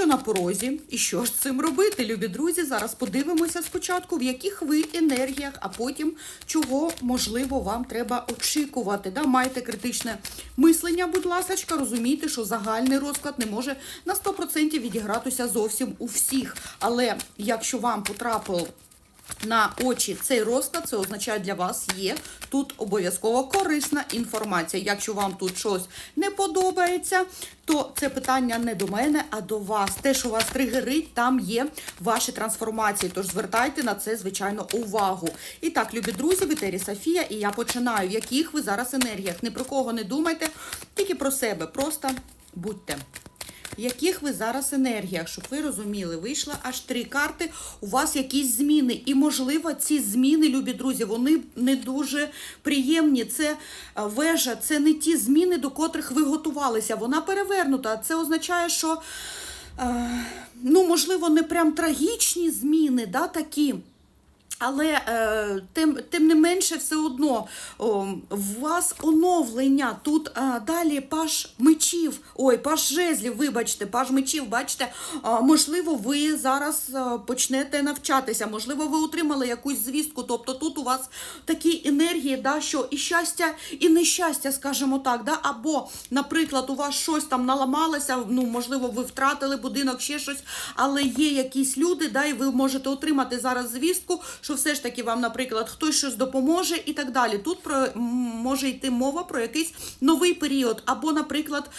що на порозі, і що ж з цим робити, любі друзі? Зараз подивимося спочатку, в яких ви енергіях, а потім чого можливо вам треба очікувати. Да? Майте критичне мислення, будь ласка, розумійте, що загальний розклад не може на 100% відігратися зовсім у всіх. Але якщо вам потрапив на очі цей розклад, це означає для вас є тут обов'язково корисна інформація. Якщо вам тут щось не подобається, то це питання не до мене, а до вас. Те, що вас тригерить, там є ваші трансформації. Тож звертайте на це, звичайно, увагу. І так, любі друзі, в етері Софія, і я починаю. В яких ви зараз енергіях? Ні про кого не думайте, тільки про себе. Просто будьте. Яких ви зараз енергіях, щоб ви розуміли, вийшла аж три карти, у вас якісь зміни. І, можливо, ці зміни, любі друзі, вони не дуже приємні. Це е, вежа, це не ті зміни, до котрих ви готувалися. Вона перевернута. Це означає, що, е, ну, можливо, не прям трагічні зміни, да, такі. Але е, тим, тим не менше, все одно о, в вас оновлення. Тут е, далі паш мечів, ой, паш жезлів, вибачте, паш мечів, бачите, е, можливо, ви зараз е, почнете навчатися, можливо, ви отримали якусь звістку. Тобто тут у вас такі енергії, да, що і щастя, і нещастя, скажімо так. Да? Або, наприклад, у вас щось там наламалося, ну, можливо, ви втратили будинок, ще щось, але є якісь люди, да, і ви можете отримати зараз звістку, що все ж таки вам, наприклад, хтось щось допоможе і так далі. Тут про може йти мова про якийсь новий період, або, наприклад,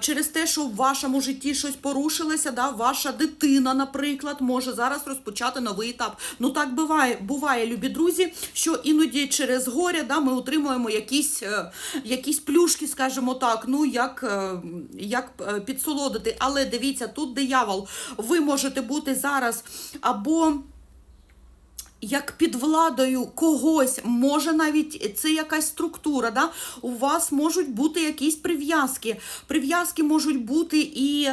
через те, що в вашому житті щось порушилося, да, ваша дитина, наприклад, може зараз розпочати новий етап. Ну так буває, буває, любі друзі, що іноді через горя да, ми отримуємо якісь, е, якісь плюшки, скажімо так, ну як, е, як е, підсолодити. Але дивіться, тут диявол. Ви можете бути зараз або як під владою когось, може навіть це якась структура, да? у вас можуть бути якісь прив'язки. Прив'язки можуть бути і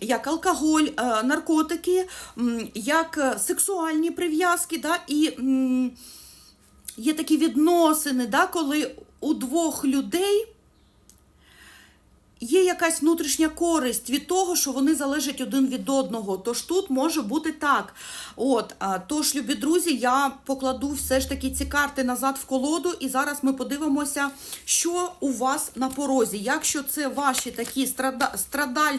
як алкоголь, е, наркотики, як е, сексуальні прив'язки, да? і є такі відносини, да? коли у двох людей є якась внутрішня користь від того, що вони залежать один від одного. Тож тут може бути так. От, тож, любі друзі, я покладу все ж таки ці карти назад в колоду, і зараз ми подивимося, що у вас на порозі. Якщо це ваші такі страда... страдаль...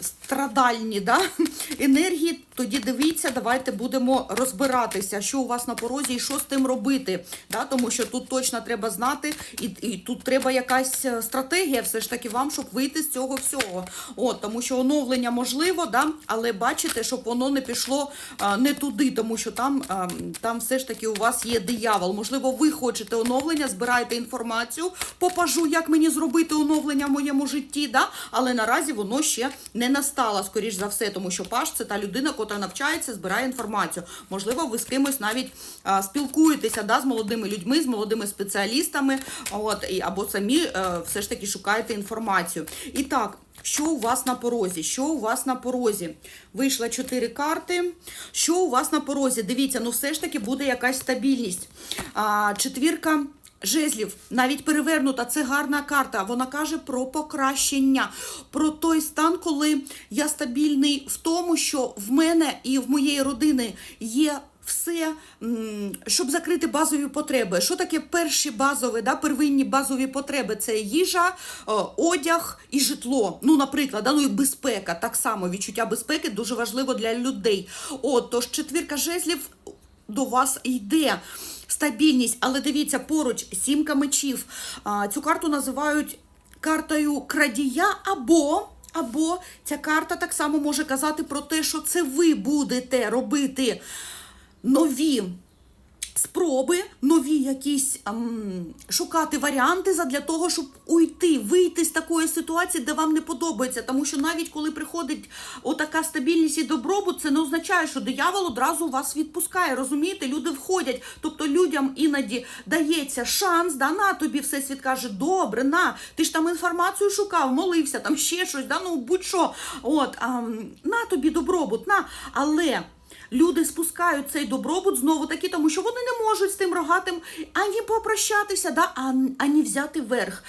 Страдальні да? енергії, тоді дивіться, давайте будемо розбиратися, що у вас на порозі і що з тим робити. Да? Тому що тут точно треба знати, і, і тут треба якась е, стратегія, все ж таки вам, щоб вийти з цього всього. От, Тому що оновлення можливо, да? але бачите, щоб воно не пішло а, не туди, тому що там, а, там все ж таки у вас є диявол. Можливо, ви хочете оновлення, збираєте інформацію, попажу, як мені зробити оновлення в моєму житті, да? але наразі воно ще не настало, скоріш за все, тому що паш це та людина, котра навчається, збирає інформацію. Можливо, ви з кимось навіть а, спілкуєтеся да, з молодими людьми, з молодими спеціалістами, от, і, або самі е, все ж таки шукаєте інформацію. І так. Що у вас на порозі? Що у вас на порозі? Вийшла чотири карти. Що у вас на порозі? Дивіться, ну все ж таки буде якась стабільність. А, четвірка жезлів, навіть перевернута, це гарна карта. Вона каже про покращення, про той стан, коли я стабільний в тому, що в мене і в моєї родини є все, щоб закрити базові потреби. Що таке перші базові, да, первинні базові потреби? Це їжа, е, одяг і житло. Ну, наприклад, да, ну і безпека. Так само відчуття безпеки дуже важливо для людей. От, тож четвірка жезлів до вас йде. Стабільність, але дивіться, поруч сімка мечів. Цю карту називають картою крадія або. Або ця карта так само може казати про те, що це ви будете робити нові спроби, нові якісь ем, шукати варіанти задля того, щоб уйти, вийти з такої ситуації, де вам не подобається. Тому що навіть коли приходить отака стабільність і добробут, це не означає, що диявол одразу вас відпускає. Розумієте, люди входять. Тобто людям іноді дається шанс, да, на тобі всесвіт каже, добре, на, ти ж там інформацію шукав, молився, там ще щось, да, ну будь-що. От, ем, на тобі добробут, на, але. Люди спускають цей добробут знову таки, тому що вони не можуть з тим рогатим ані попрощатися, да, ані взяти верх.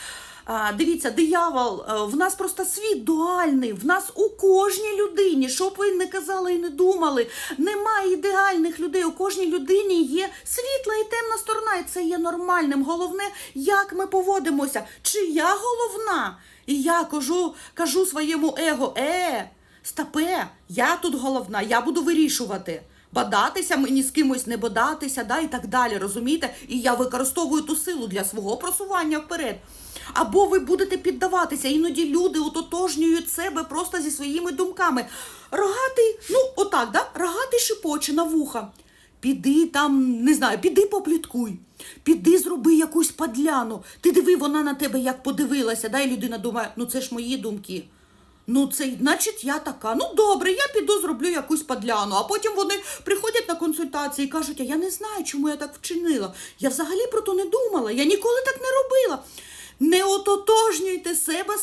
А, дивіться, диявол, е, в нас просто світ дуальний, в нас у кожній людині, що б ви не казали і не думали, немає ідеальних людей. У кожній людині є світла і темна сторона, і це є нормальним. Головне, як ми поводимося. Чи я головна? І я кажу, кажу своєму его, е, стапе, я тут головна, я буду вирішувати. Бадатися мені з кимось не бадатися, да, і так далі, розумієте? І я використовую ту силу для свого просування вперед. Або ви будете піддаватися. Іноді люди ототожнюють себе просто зі своїми думками. Рогатий, ну отак, да? рогатий шипоче на вуха. Піди там, не знаю, піди попліткуй. Піди зроби якусь падляну. Ти диви, вона на тебе як подивилася, да, і людина думає, ну це ж мої думки. Ну, це значить я така. Ну добре, я піду зроблю якусь падляну. А потім вони приходять на консультації і кажуть, а я не знаю, чому я так вчинила. Я взагалі про то не думала, я ніколи так не робила. Не ототожнюйте себе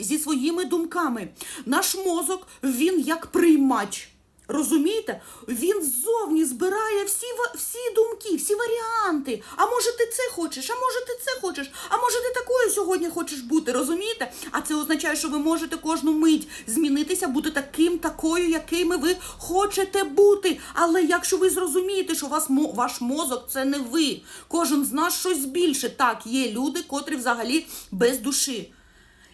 зі своїми думками. Наш мозок, він як приймач. Розумієте? Він ззовні збирає всі, всі думки, всі варіанти. А може ти це хочеш, а може ти це хочеш, а може ти такою сьогодні хочеш бути, розумієте? А це означає, що ви можете кожну мить змінитися, бути таким, такою, якими ви хочете бути. Але якщо ви зрозумієте, що вас, ваш мозок це не ви, кожен з нас щось більше. Так, є люди, котрі взагалі без душі.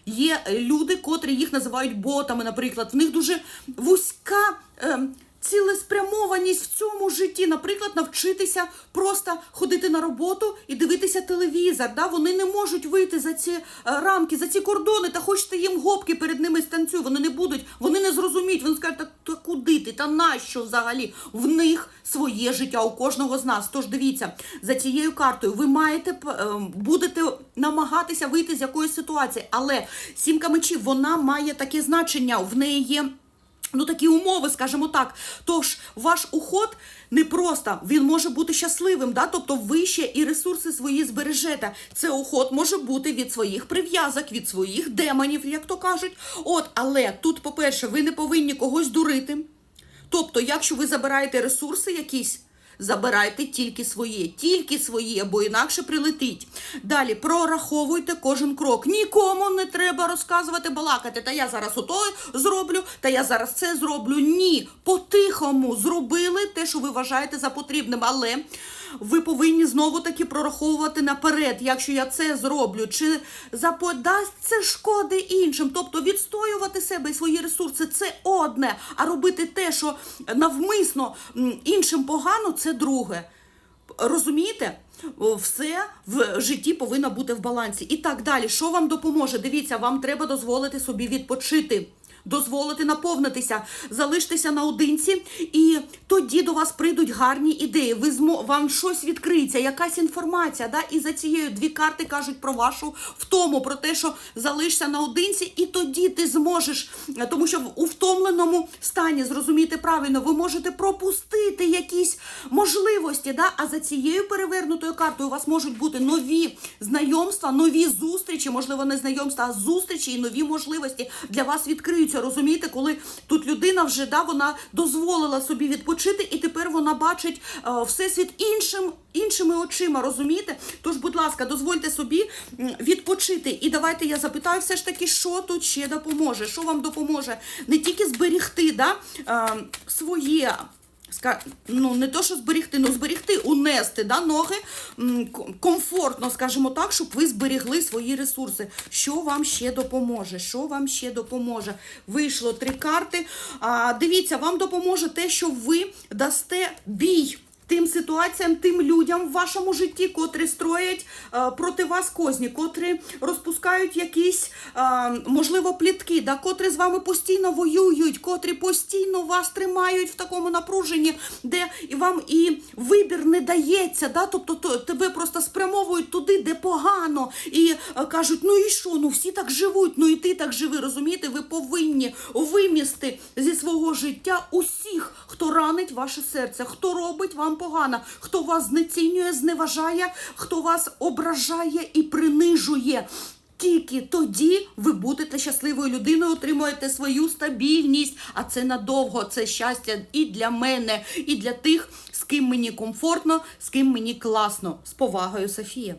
Є люди, котрі їх називають ботами, наприклад. В них дуже вузька е, цілеспрямованість в цьому житті. Наприклад, навчитися просто ходити на роботу і дивитися телевізор. Да? Вони не можуть вийти за ці е, рамки, за ці кордони, та хочете їм гопки перед ними станцюй. Вони не будуть, вони не зрозуміють. Вони скажуть, та, та куди ти? Та нащо взагалі? В них своє життя у кожного з нас. Тож дивіться, за цією картою ви маєте е, будете намагатися вийти з якоїсь ситуації, але сімка мечів вона має таке значення. В неї є. Ну, такі умови, скажімо так. Тож ваш уход не просто він може бути щасливим, да? тобто ви ще і ресурси свої збережете. Це уход може бути від своїх прив'язок, від своїх демонів, як то кажуть. От, але тут, по-перше, ви не повинні когось дурити. Тобто, якщо ви забираєте ресурси якісь, забирайте тільки своє, тільки своє, бо інакше прилетить. Далі прораховуйте кожен крок. Нікому не треба розказувати, балакати. Та я зараз ото зроблю, та я зараз це зроблю. Ні, по-тихому зробили те, що ви вважаєте за потрібним, але ви повинні знову таки прораховувати наперед, якщо я це зроблю, чи заподасть це шкоди іншим. Тобто відстоювати себе і свої ресурси це одне, а робити те, що навмисно іншим погано, це друге. Розумієте? Все в житті повинно бути в балансі. І так далі. Що вам допоможе? Дивіться, вам треба дозволити собі відпочити. Дозволити наповнитися, залиштеся наодинці, і тоді до вас прийдуть гарні ідеї. Ви змо вам щось відкриється, якась інформація. Да? І за цією дві карти кажуть про вашу втому, про те, що залишся наодинці, і тоді ти зможеш, тому що у втомленому стані зрозуміти правильно, ви можете пропустити якісь можливості. Да? А за цією перевернутою картою у вас можуть бути нові знайомства, нові зустрічі, можливо, не знайомства, а зустрічі і нові можливості для вас відкриються. Розумієте, коли тут людина вже да, вона дозволила собі відпочити, і тепер вона бачить е, всесвіт іншим. Іншими очима, розумієте? Тож, будь ласка, дозвольте собі відпочити. І давайте я запитаю все ж таки, що тут ще допоможе, що вам допоможе не тільки зберігти да, е, своє ну не то, що зберігти, ну зберігти, унести да, ноги комфортно, скажімо так, щоб ви зберігли свої ресурси. Що вам ще допоможе? Що вам ще допоможе? Вийшло три карти. А, дивіться, вам допоможе те, що ви дасте бій. Тим ситуаціям, тим людям в вашому житті, котрі строять е, проти вас козні, котрі розпускають якісь, е, можливо, плітки, да, котрі з вами постійно воюють, котрі постійно вас тримають в такому напруженні, де вам і вибір не дається. Да, тобто то, тебе просто спрямовують туди, де погано, і е, кажуть, ну і що, ну всі так живуть, ну і ти так живи. Розумієте, ви повинні вимісти зі свого життя усіх, хто ранить ваше серце, хто робить вам погано, хто вас знецінює, зневажає, хто вас ображає і принижує. Тільки тоді ви будете щасливою людиною, отримуєте свою стабільність, а це надовго, це щастя і для мене, і для тих, з ким мені комфортно, з ким мені класно. З повагою, Софія.